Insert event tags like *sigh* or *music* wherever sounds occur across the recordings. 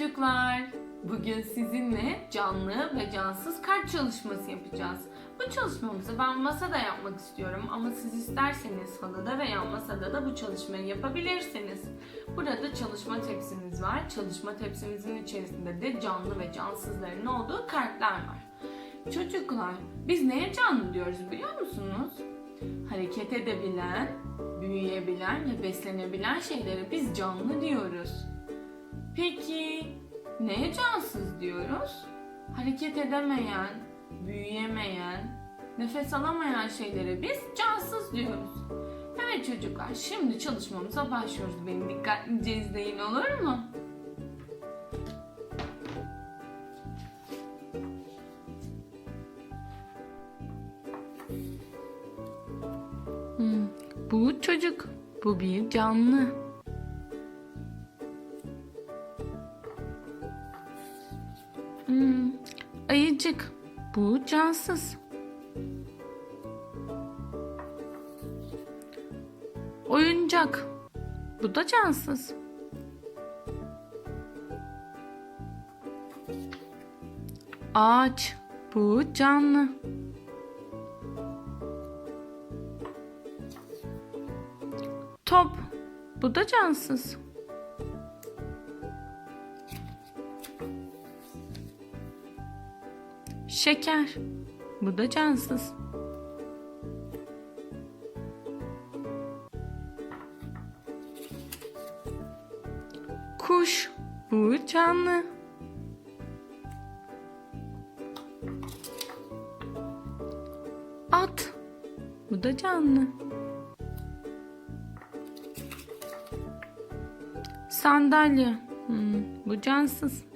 çocuklar. Bugün sizinle canlı ve cansız kart çalışması yapacağız. Bu çalışmamızı ben masada yapmak istiyorum ama siz isterseniz halıda veya masada da bu çalışmayı yapabilirsiniz. Burada çalışma tepsimiz var. Çalışma tepsimizin içerisinde de canlı ve cansızların olduğu kartlar var. Çocuklar, biz neye canlı diyoruz biliyor musunuz? Hareket edebilen, büyüyebilen ve beslenebilen şeylere biz canlı diyoruz. Peki neye cansız diyoruz? Hareket edemeyen, büyüyemeyen, nefes alamayan şeylere biz cansız diyoruz. Evet çocuklar, şimdi çalışmamıza başlıyoruz. Beni dikkatlice izleyin olur mu? Hmm, bu çocuk, bu bir canlı. Hmm, ayıcık, bu cansız. Oyuncak, bu da cansız. Ağaç, bu canlı. Top, bu da cansız. Şeker, bu da cansız. Kuş, bu canlı. At, bu da canlı. Sandalye. Hmm, bu cansız.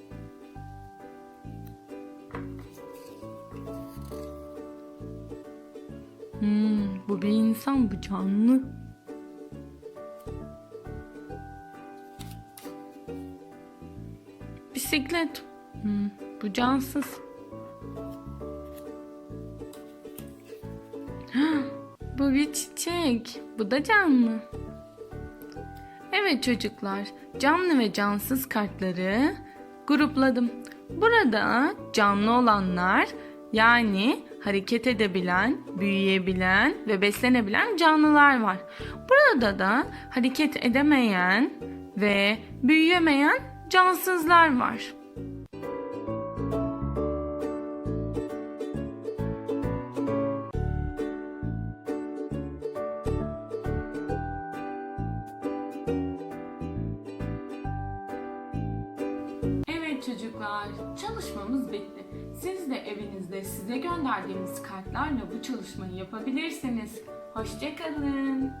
Hmm, bu bir insan, bu canlı. Bisiklet. Hmm, bu cansız. *gasps* bu bir çiçek. Bu da canlı. Evet çocuklar, canlı ve cansız kartları grupladım. Burada canlı olanlar yani hareket edebilen, büyüyebilen ve beslenebilen canlılar var. Burada da hareket edemeyen ve büyüyemeyen cansızlar var. Evet çocuklar, çalışmamız bitti. Siz de evinizde size gönderdiğimiz kartlarla bu çalışmayı yapabilirsiniz. Hoşçakalın.